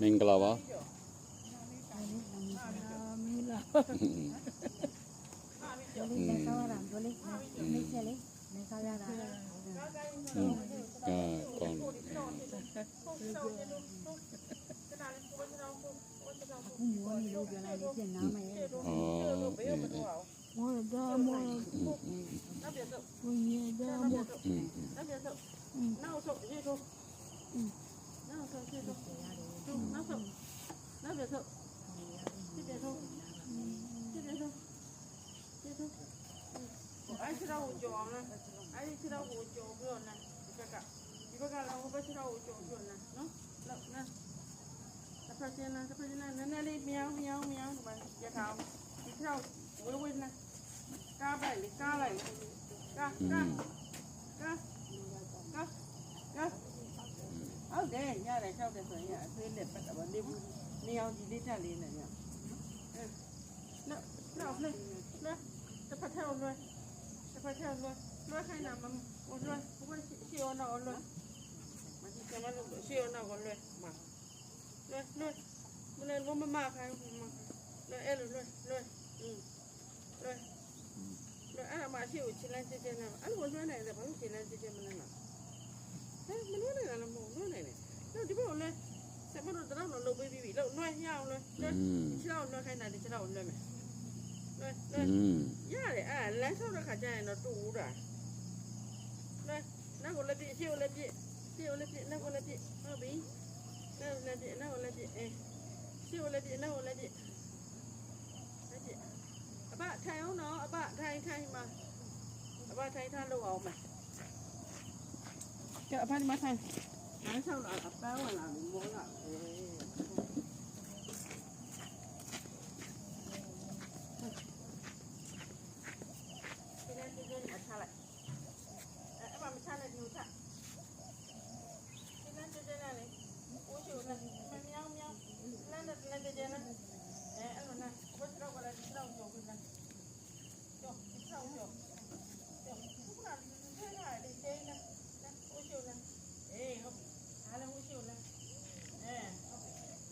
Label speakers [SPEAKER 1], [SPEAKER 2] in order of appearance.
[SPEAKER 1] မင်္ဂလာပါ
[SPEAKER 2] ကျော်လေးန
[SPEAKER 3] ဲ့ဆောင်းရတာဘိုးလေးမိတ်ဆက်လေးနဲ့ဆောင်းရတာဟုတ်က
[SPEAKER 2] ဲ့ကောင်းအခုမျိုးနေလို့ပြောလိုက်ပြန
[SPEAKER 3] ်နားမရဲ့ဟုတ်ကဲ့
[SPEAKER 4] မော်ဒါမော်
[SPEAKER 3] နေ
[SPEAKER 2] ာက်ပြန်ဆုံး
[SPEAKER 4] ဝင်ရဒါမော်နောက်
[SPEAKER 2] ပြန်ဆုံးနောက်ဆုံးရေဆုံး sira o jɔ na ayi sira o jɔ bulon na i bɛ ka i bɛ ka la o bɛ sira o jɔ bulon na no na na na pasi na na pasi na na na le miaw miaw miaw ba ya ka i sira o wele wele na ka ba ye ka la ye ka ka ka เข้ากันสวยอ่ะคือเด็ดปัสสาวะริมนี่เอาจีดิจารีน่ะเนี่ยเนาะเนาะเลยเนาะจะพัดเท่าเลยจะพัดเท่าเลยเลยให้น้ำมันอุ่นเลยเพราะว่าเชี่ยวหนอเลยมันจะมาเชี่ยวหนอกันเลยมาเลยเลยมันเลยว่ามันมากใครมาเลยเออเลยเลยอืมเลย rồi ăn mà chịu chỉ là chỉ là ăn uống nữa này là vẫn chỉ là chỉ là mình ăn mà mình uống này ခြေထောက်လွှတ်ခိုင်းတာဒီခြေထောက်ကိုလွှတ်မယ်လွှတ်လွှတ်ရတယ်အဲ့လမ်းလျှောက်တဲ့ခါကျရင်တော့တူဦးတာလွှတ်နောက်ကိုလက်ပြရှေ့ကိုလက်ပြရှေ့ကိုလက်ပြနောက်ကိုလက်ပြဟုတ်ပြီနောက်ကိုလက်ပြနောက်ကိုလက်ပြအဲရှေ့ကိုလက်ပြနောက်ကိုလက်ပြလက်ပြအပထိုင်အောင်နော်အပထိုင်ထိုင်မှာအပထိုင်ထားလို့အောင်မှာကျအဖဒီမထိုင်လမ်းလျှောက်လာအပန်းဝင်လာပြီမောလာအဲ যেন